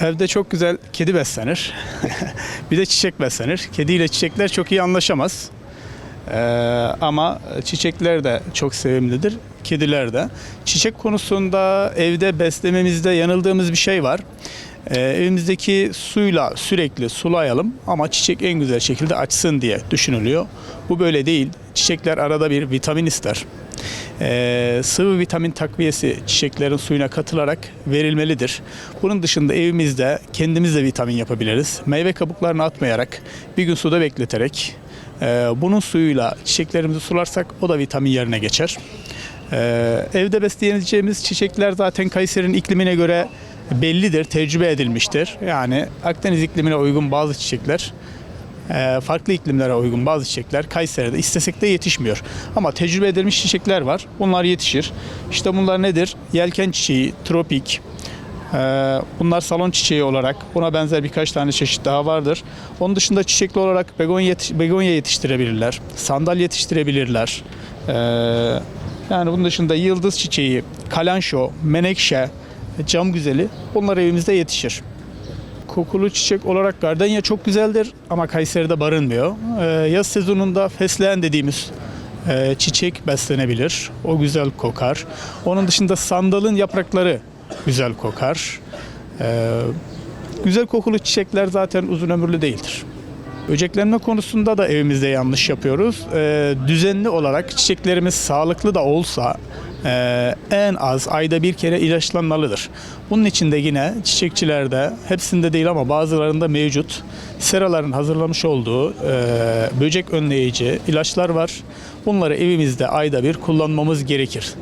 Evde çok güzel kedi beslenir. bir de çiçek beslenir. Kedi ile çiçekler çok iyi anlaşamaz. Ee, ama çiçekler de çok sevimlidir. Kediler de. Çiçek konusunda evde beslememizde yanıldığımız bir şey var. Ee, evimizdeki suyla sürekli sulayalım ama çiçek en güzel şekilde açsın diye düşünülüyor. Bu böyle değil. Çiçekler arada bir vitamin ister. Ee, sıvı vitamin takviyesi çiçeklerin suyuna katılarak verilmelidir. Bunun dışında evimizde kendimiz de vitamin yapabiliriz. Meyve kabuklarını atmayarak bir gün suda bekleterek e, bunun suyuyla çiçeklerimizi sularsak o da vitamin yerine geçer. Ee, evde besleyeceğimiz çiçekler zaten Kayseri'nin iklimine göre bellidir, tecrübe edilmiştir. Yani Akdeniz iklimine uygun bazı çiçekler e, farklı iklimlere uygun bazı çiçekler Kayseri'de istesek de yetişmiyor. Ama tecrübe edilmiş çiçekler var. Bunlar yetişir. İşte bunlar nedir? Yelken çiçeği, tropik. e, Bunlar salon çiçeği olarak. Buna benzer birkaç tane çeşit daha vardır. Onun dışında çiçekli olarak begonya, yetiş- begonya yetiştirebilirler. Sandal yetiştirebilirler. E, Yani bunun dışında yıldız çiçeği, kalanşo, menekşe, cam güzeli bunlar evimizde yetişir kokulu çiçek olarak gardenya çok güzeldir ama Kayseri'de barınmıyor. Ee, yaz sezonunda fesleğen dediğimiz e, çiçek beslenebilir. O güzel kokar. Onun dışında sandalın yaprakları güzel kokar. Ee, güzel kokulu çiçekler zaten uzun ömürlü değildir. Böceklenme konusunda da evimizde yanlış yapıyoruz. Ee, düzenli olarak çiçeklerimiz sağlıklı da olsa en az ayda bir kere ilaçlanmalıdır. Bunun için de yine çiçekçilerde hepsinde değil ama bazılarında mevcut seraların hazırlamış olduğu e, böcek önleyici ilaçlar var. Bunları evimizde ayda bir kullanmamız gerekir.